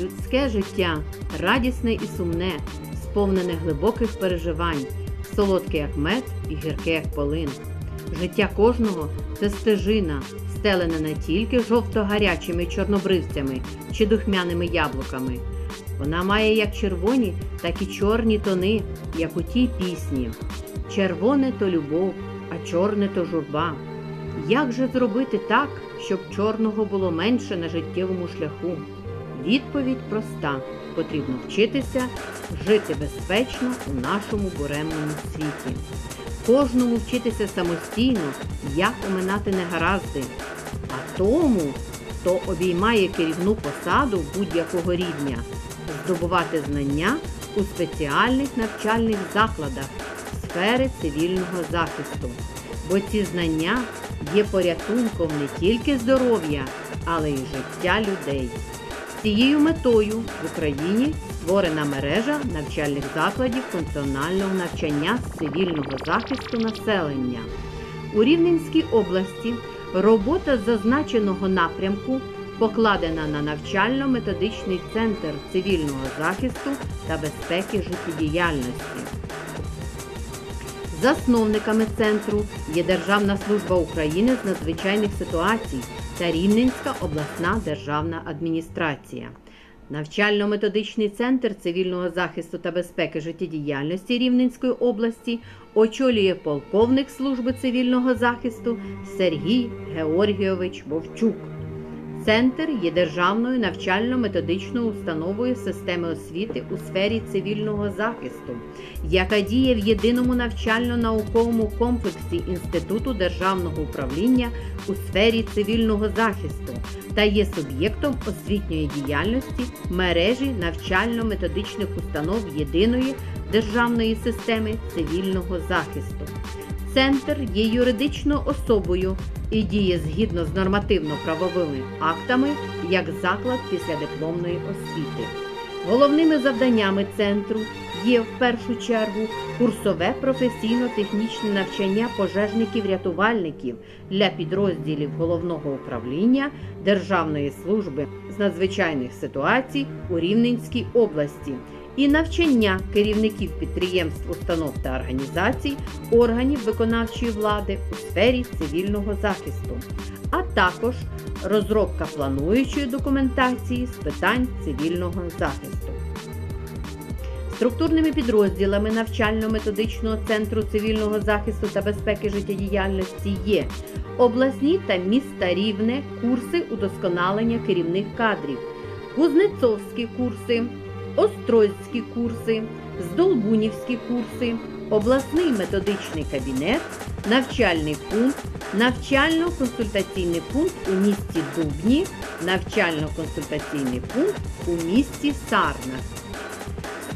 Людське життя радісне і сумне, сповнене глибоких переживань, солодке, як мед і гірке, як полин. Життя кожного це стежина, стелена не тільки жовто-гарячими чорнобривцями чи духмяними яблуками. Вона має як червоні, так і чорні тони, як у тій пісні. Червоне то любов, а чорне то журба. Як же зробити так, щоб чорного було менше на життєвому шляху? Відповідь проста: потрібно вчитися жити безпечно у нашому буремному світі. Кожному вчитися самостійно, як оминати негаразди. А тому, хто обіймає керівну посаду будь-якого рівня, здобувати знання у спеціальних навчальних закладах сфери цивільного захисту. Бо ці знання є порятунком не тільки здоров'я, але й життя людей. З цією метою в Україні створена мережа навчальних закладів функціонального навчання з цивільного захисту населення. У Рівненській області робота зазначеного напрямку покладена на навчально-методичний центр цивільного захисту та безпеки життєдіяльності. Засновниками центру є Державна служба України з надзвичайних ситуацій та Рівненська обласна державна адміністрація. Навчально-методичний центр цивільного захисту та безпеки життєдіяльності Рівненської області очолює полковник служби цивільного захисту Сергій Георгійович Вовчук. Центр є державною навчально-методичною установою системи освіти у сфері цивільного захисту, яка діє в єдиному навчально-науковому комплексі Інституту державного управління у сфері цивільного захисту та є суб'єктом освітньої діяльності мережі навчально-методичних установ єдиної державної системи цивільного захисту. Центр є юридичною особою і діє згідно з нормативно-правовими актами як заклад післядипломної освіти. Головними завданнями центру є в першу чергу курсове професійно-технічне навчання пожежників-рятувальників для підрозділів головного управління Державної служби з надзвичайних ситуацій у Рівненській області і навчання керівників підприємств, установ та організацій, органів виконавчої влади у сфері цивільного захисту, а також розробка плануючої документації з питань цивільного захисту. Структурними підрозділами навчально-методичного центру цивільного захисту та безпеки життєдіяльності є обласні та міста рівне курси удосконалення керівних кадрів, кузнецовські курси, острозькі курси, здолбунівські курси, обласний методичний кабінет, навчальний пункт, навчально-консультаційний пункт у місті Дубні, навчально-консультаційний пункт у місті Сарнах.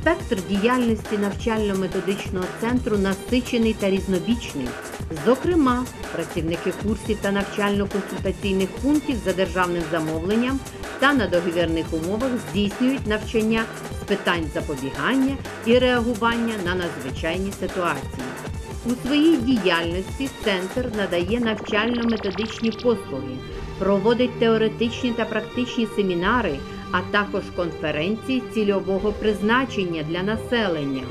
Спектр діяльності навчально-методичного центру насичений та різнобічний. Зокрема, працівники курсів та навчально-консультаційних пунктів за державним замовленням та на договірних умовах здійснюють навчання з питань запобігання і реагування на надзвичайні ситуації. У своїй діяльності центр надає навчально-методичні послуги, проводить теоретичні та практичні семінари, а також конференції цільового призначення для населення,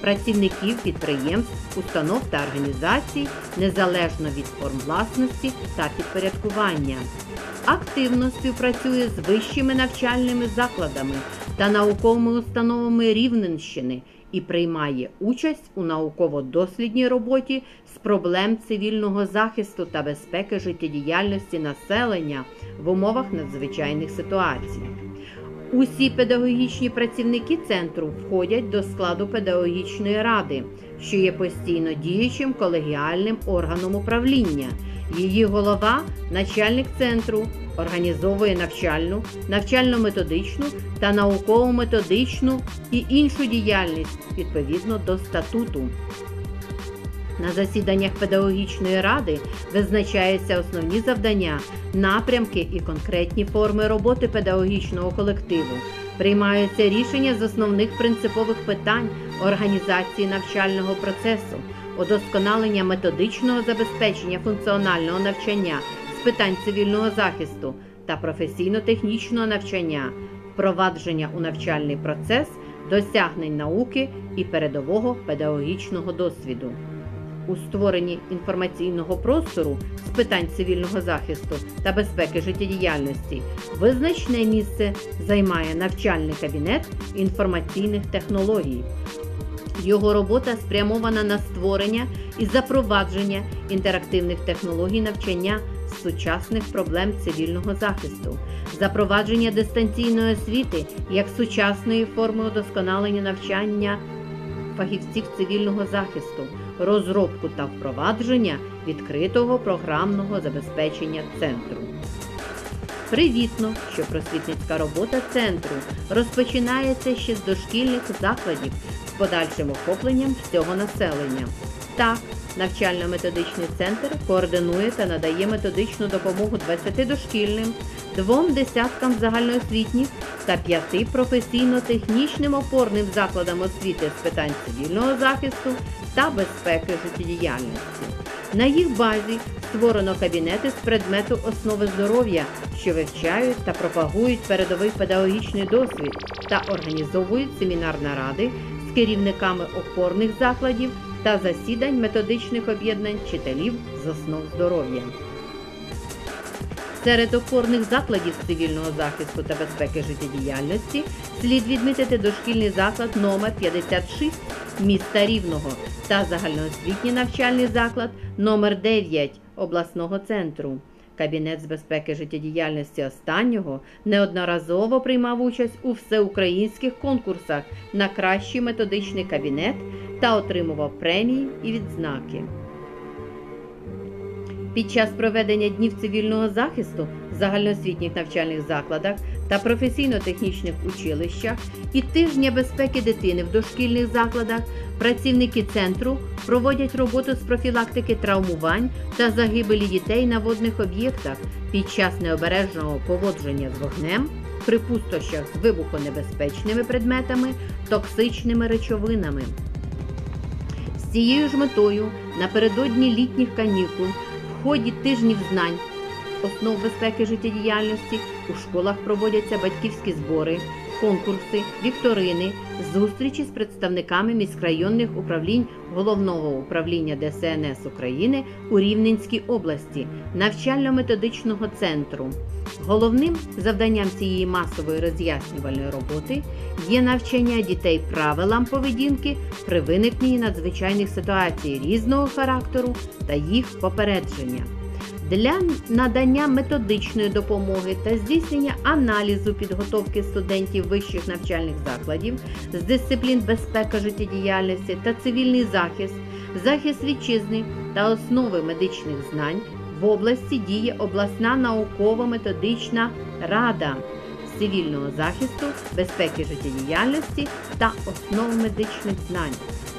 працівників підприємств, установ та організацій незалежно від форм власності та підпорядкування. Активно співпрацює з вищими навчальними закладами та науковими установами Рівненщини і приймає участь у науково-дослідній роботі з проблем цивільного захисту та безпеки життєдіяльності населення в умовах надзвичайних ситуацій. Усі педагогічні працівники центру входять до складу педагогічної ради, що є постійно діючим колегіальним органом управління. Її голова, начальник центру, організовує навчальну, навчально-методичну та науково-методичну і іншу діяльність відповідно до статуту. На засіданнях педагогічної ради визначаються основні завдання, напрямки і конкретні форми роботи педагогічного колективу, приймаються рішення з основних принципових питань організації навчального процесу, удосконалення методичного забезпечення функціонального навчання з питань цивільного захисту та професійно-технічного навчання, впровадження у навчальний процес досягнень науки і передового педагогічного досвіду. У створенні інформаційного простору з питань цивільного захисту та безпеки життєдіяльності визначне місце займає навчальний кабінет інформаційних технологій. Його робота спрямована на створення і запровадження інтерактивних технологій навчання сучасних проблем цивільного захисту, запровадження дистанційної освіти як сучасної форми удосконалення навчання фахівців цивільного захисту, розробку та впровадження відкритого програмного забезпечення центру. Привітно, що просвітницька робота центру розпочинається ще з дошкільних закладів з подальшим охопленням всього населення. Так, навчально-методичний центр координує та надає методичну допомогу 20 дошкільним, двом десяткам загальноосвітніх та п'яти професійно-технічним опорним закладам освіти з питань цивільного захисту та безпеки життєдіяльності. На їх базі створено кабінети з предмету основи здоров'я, що вивчають та пропагують передовий педагогічний досвід та організовують семінар наради з керівниками опорних закладів та засідань методичних об'єднань вчителів з основ здоров'я. Серед опорних закладів цивільного захисту та безпеки життєдіяльності слід відмітити дошкільний заклад номер 56 міста Рівного та загальноосвітній навчальний заклад номер 9 обласного центру. Кабінет з безпеки життєдіяльності останнього неодноразово приймав участь у всеукраїнських конкурсах на кращий методичний кабінет та отримував премії і відзнаки. Під час проведення днів цивільного захисту в загальноосвітніх навчальних закладах та професійно-технічних училищах і тижня безпеки дитини в дошкільних закладах працівники центру проводять роботу з профілактики травмувань та загибелі дітей на водних об'єктах під час необережного поводження з вогнем, при пустощах з вибухонебезпечними предметами, токсичними речовинами. З цією ж метою напередодні літніх канікул ході тижнів знань. Основ безпеки життєдіяльності. У школах проводяться батьківські збори, конкурси, вікторини, зустрічі з представниками міськрайонних управлінь головного управління ДСНС України у Рівненській області, навчально-методичного центру. Головним завданням цієї масової роз'яснювальної роботи є навчання дітей правилам поведінки при виникненні надзвичайних ситуацій різного характеру та їх попередження. Для надання методичної допомоги та здійснення аналізу підготовки студентів вищих навчальних закладів з дисциплін безпека життєдіяльності та цивільний захист, захист вітчизни та основи медичних знань в області діє обласна науково-методична рада цивільного захисту, безпеки життєдіяльності та основ медичних знань.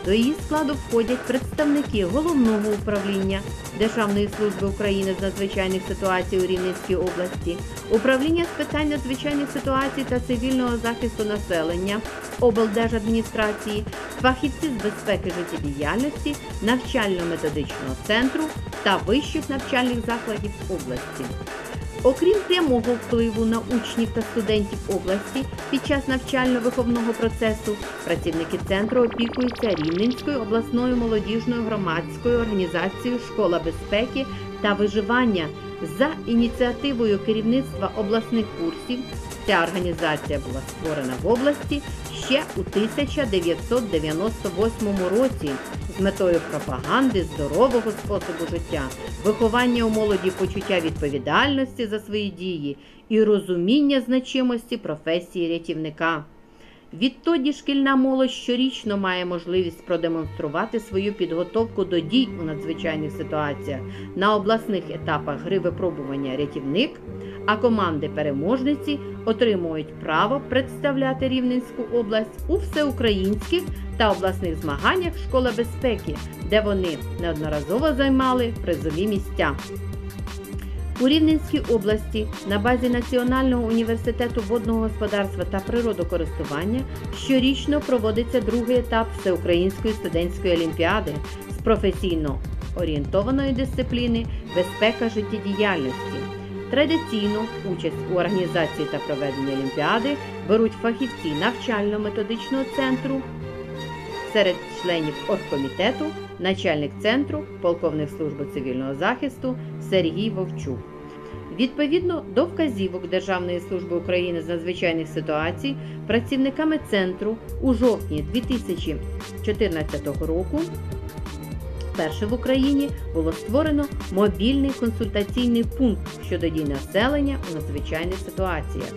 До її складу входять представники головного управління Державної служби України з надзвичайних ситуацій у Рівненській області, управління з питань надзвичайних ситуацій та цивільного захисту населення, облдержадміністрації, фахівці з безпеки життєдіяльності, навчально-методичного центру та вищих навчальних закладів області. Окрім прямого впливу на учнів та студентів області під час навчально-виховного процесу, працівники центру опікуються Рівненською обласною молодіжною громадською організацією Школа безпеки та виживання за ініціативою керівництва обласних курсів. Ця організація була створена в області ще у 1998 році з метою пропаганди здорового способу життя, виховання у молоді почуття відповідальності за свої дії і розуміння значимості професії рятівника. Відтоді шкільна молодь щорічно має можливість продемонструвати свою підготовку до дій у надзвичайних ситуаціях на обласних етапах гри випробування рятівник, а команди-переможниці отримують право представляти Рівненську область у всеукраїнських та обласних змаганнях Школа безпеки, де вони неодноразово займали призові місця. У Рівненській області на базі Національного університету водного господарства та природокористування щорічно проводиться другий етап Всеукраїнської студентської олімпіади з професійно орієнтованої дисципліни безпека життєдіяльності. Традиційно участь у організації та проведенні олімпіади беруть фахівці навчально-методичного центру серед членів оргкомітету, начальник центру, полковник служби цивільного захисту Сергій Вовчук. Відповідно до вказівок Державної служби України з надзвичайних ситуацій, працівниками центру у жовтні 2014 року вперше в Україні було створено мобільний консультаційний пункт щодо дій населення у надзвичайних ситуаціях.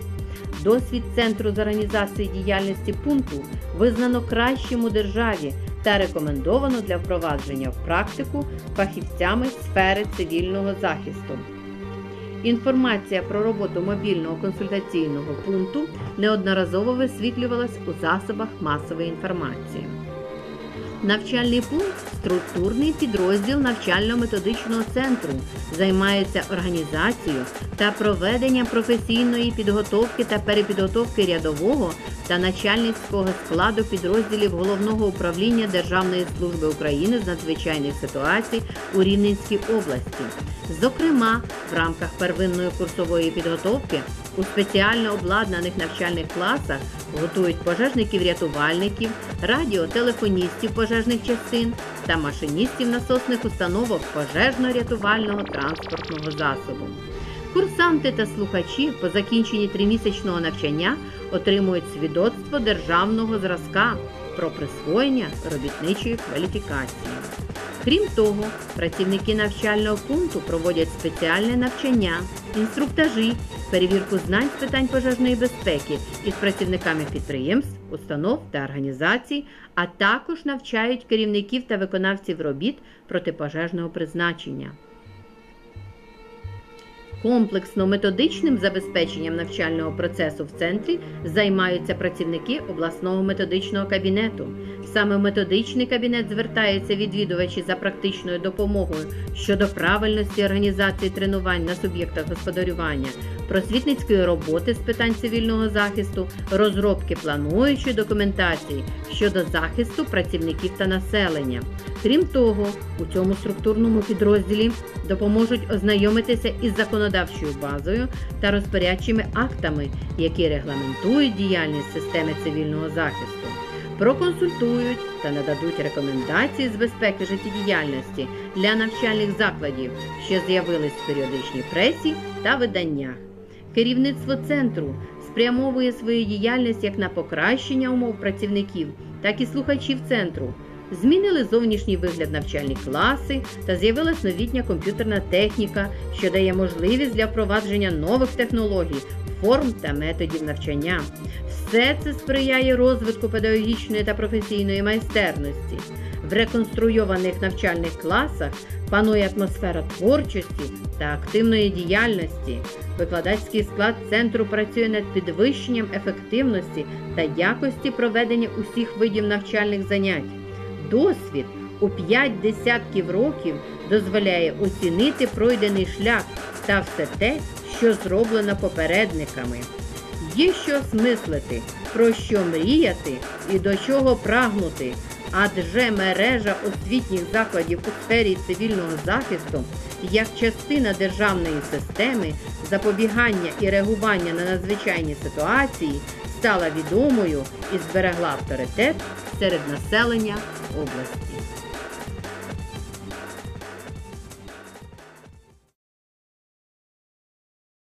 Досвід центру з організації діяльності пункту визнано кращим у державі та рекомендовано для впровадження в практику фахівцями сфери цивільного захисту. Інформація про роботу мобільного консультаційного пункту неодноразово висвітлювалась у засобах масової інформації. Навчальний пункт структурний підрозділ навчально-методичного центру, займається організацією та проведенням професійної підготовки та перепідготовки рядового та начальницького складу підрозділів Головного управління Державної служби України з надзвичайних ситуацій у Рівненській області. Зокрема, в рамках первинної курсової підготовки у спеціально обладнаних навчальних класах готують пожежників-рятувальників, радіотелефоністів пожежних частин та машиністів насосних установок пожежно-рятувального транспортного засобу. Курсанти та слухачі по закінченні тримісячного навчання отримують свідоцтво державного зразка про присвоєння робітничої кваліфікації. Крім того, працівники навчального пункту проводять спеціальне навчання, інструктажі, перевірку знань з питань пожежної безпеки із працівниками підприємств, установ та організацій, а також навчають керівників та виконавців робіт протипожежного призначення. Комплексно-методичним забезпеченням навчального процесу в центрі займаються працівники обласного методичного кабінету. Саме методичний кабінет звертаються відвідувачі за практичною допомогою щодо правильності організації тренувань на суб'єктах господарювання, просвітницької роботи з питань цивільного захисту, розробки плануючої документації щодо захисту працівників та населення. Крім того, у цьому структурному підрозділі допоможуть ознайомитися із законодавчою базою та розпорядчими актами, які регламентують діяльність системи цивільного захисту. Проконсультують та нададуть рекомендації з безпеки життєдіяльності для навчальних закладів, що з'явились в періодичній пресі та виданнях. Керівництво центру спрямовує свою діяльність як на покращення умов працівників, так і слухачів центру. Змінили зовнішній вигляд навчальні класи та з'явилась новітня комп'ютерна техніка, що дає можливість для впровадження нових технологій, форм та методів навчання. Все це сприяє розвитку педагогічної та професійної майстерності. В реконструйованих навчальних класах панує атмосфера творчості та активної діяльності. Викладацький склад центру працює над підвищенням ефективності та якості проведення усіх видів навчальних занять. Досвід у 5 десятків років дозволяє оцінити пройдений шлях та все те, що зроблено попередниками. Є що осмислити, про що мріяти і до чого прагнути, адже мережа освітніх закладів у сфері цивільного захисту як частина державної системи запобігання і реагування на надзвичайні ситуації стала відомою і зберегла авторитет серед населення області.